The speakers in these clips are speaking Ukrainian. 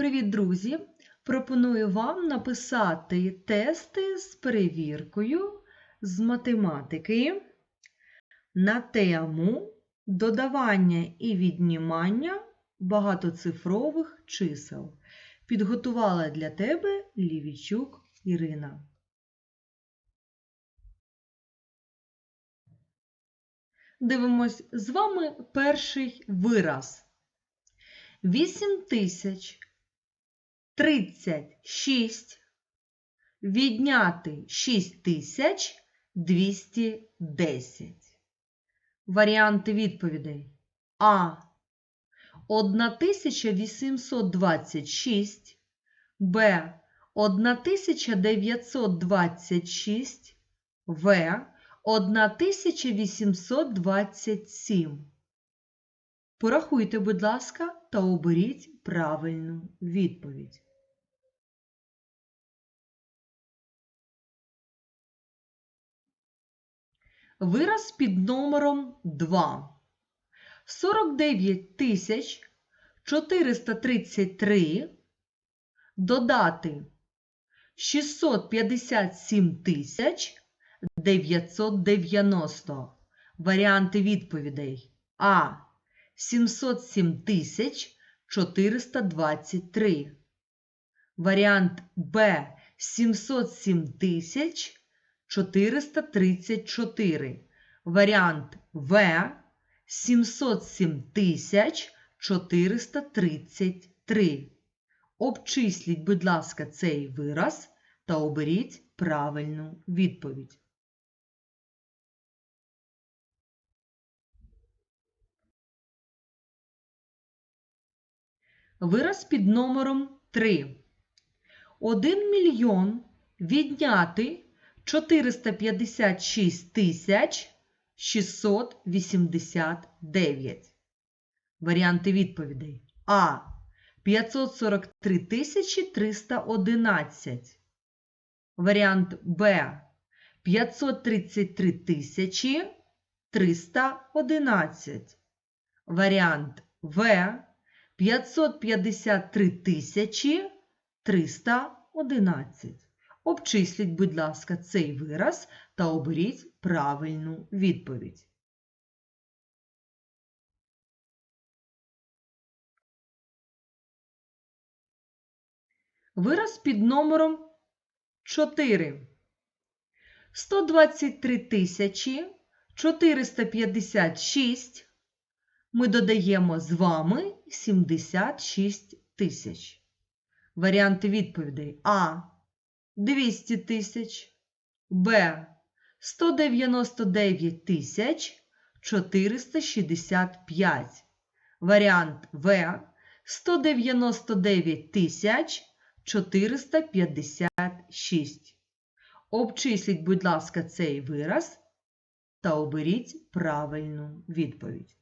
Привіт, друзі! Пропоную вам написати тести з перевіркою з математики на тему додавання і віднімання багатоцифрових чисел. Підготувала для тебе Лівічук Ірина. Дивимось з вами перший вираз. 8036 відняти 6210. Варіанти відповідей. А. 1826, Б. 1926, В. 1827. Порахуйте, будь ласка, та оберіть правильну відповідь. Вираз під номером 2. 49 тисяч 433 додати 657 тисяч 990. Варіанти відповідей. А. 707 тисяч 423. Варіант Б. 707 тисяч 434. Варіант В. 707 433. Обчисліть, будь ласка, цей вираз та оберіть правильну відповідь. Вираз під номером 3. 1 мільйон відняти 456 тисяч 689. Варіанти відповідей. А. 543 тисячі 311. Варіант Б. 533 тисячі 311. Варіант В. 553 тисячі 311. Обчисліть, будь ласка, цей вираз та оберіть правильну відповідь. Вираз під номером 4. 123 тисячі 456 ми додаємо з вами 76 тисяч. Варіанти відповідей А. 200 тисяч, Б. 199 тисяч 465. Варіант В. 199 тисяч 456. Обчисліть, будь ласка, цей вираз та оберіть правильну відповідь.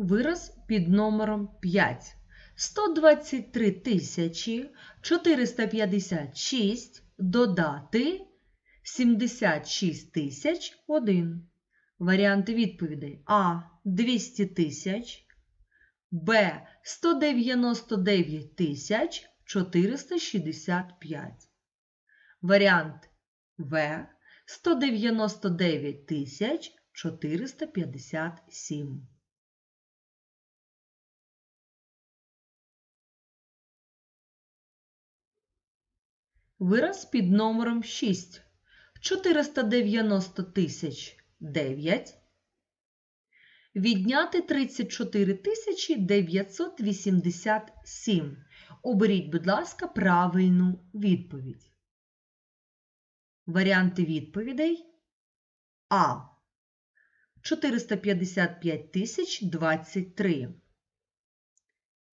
Вираз під номером 5. 123 тисячі 456 додати 76 тисяч 1. Варіанти відповідей А. 200 тисяч, Б. 199 тисяч 465. Варіант В. 199 тисяч 457. Вираз під номером 6. 490 тисяч 9. Відняти 34 тисячі 987. Оберіть, будь ласка, правильну відповідь. Варіанти відповідей А. 455 тисяч 23.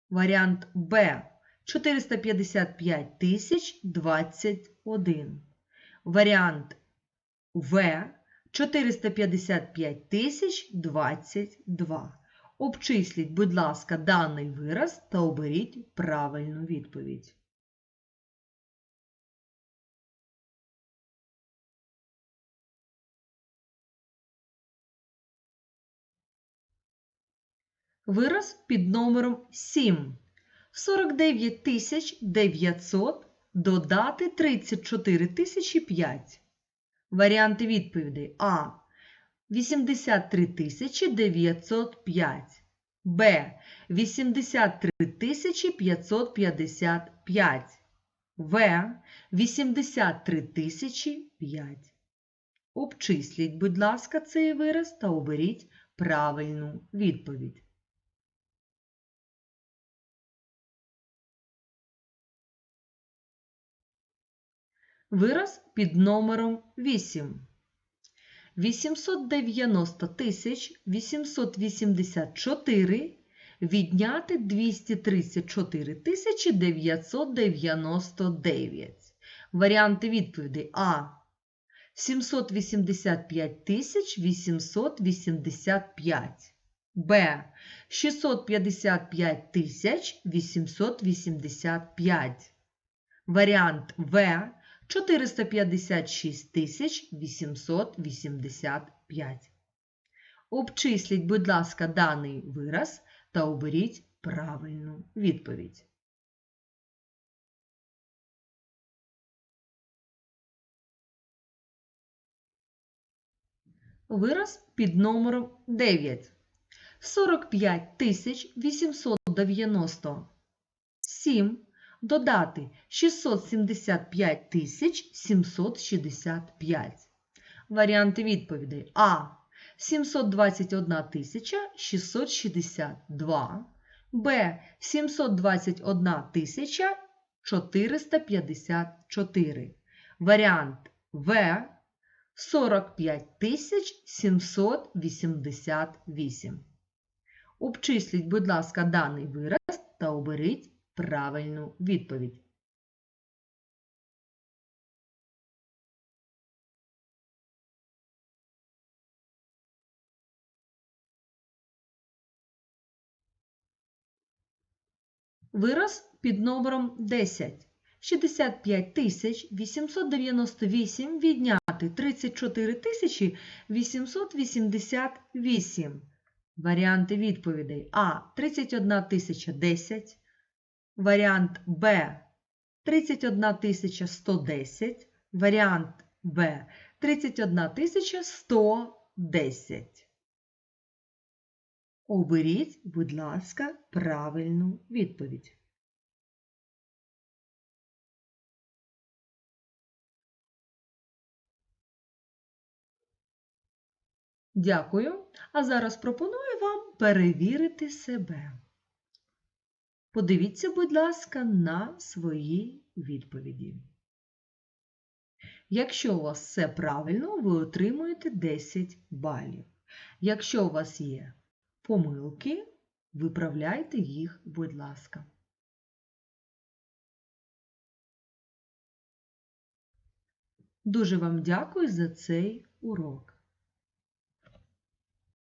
Варіант Б. 455 тисяч 21. Варіант В 455 тисяч 22. Обчисліть, будь ласка, даний вираз та оберіть правильну відповідь. Вираз під номером 7. 49 тисяч 900 додати 34 тисячі 5. Варіанти відповідей А. 83 тисячі 905. Б. 83 тисячі 555. В. 83 тисячі 5. Обчисліть, будь ласка, цей вираз та оберіть правильну відповідь. Вираз під номером 8. 890 тисяч 884 відняти 234 тисячі 999. Варіанти відповідей А. 785 тисяч 885. Б. 655 тисяч 885. Варіант В. 456 тисяч 885. Обчисліть, будь ласка, даний вираз та оберіть правильну відповідь. Вираз під номером 9. 45 тисяч 897 додати 675 тисяч 765. Варіанти відповідей А. 721 тисяча 662. Б. 721 тисяча 454. Варіант В. 45 788. Обчисліть, будь ласка, даний вираз та оберіть правильну відповідь. Вираз під номером 10. 65 тисяч 898 відняти 34 тисячі 888. Варіанти відповідей А. 31 тисяча 10. Варіант Б. 31 110. Варіант В. 31 тисяча 110. Оберіть, будь ласка, правильну відповідь. Дякую. А зараз пропоную вам перевірити себе. Подивіться, будь ласка, на свої відповіді. Якщо у вас все правильно, ви отримуєте 10 балів. Якщо у вас є помилки, виправляйте їх, будь ласка. Дуже вам дякую за цей урок.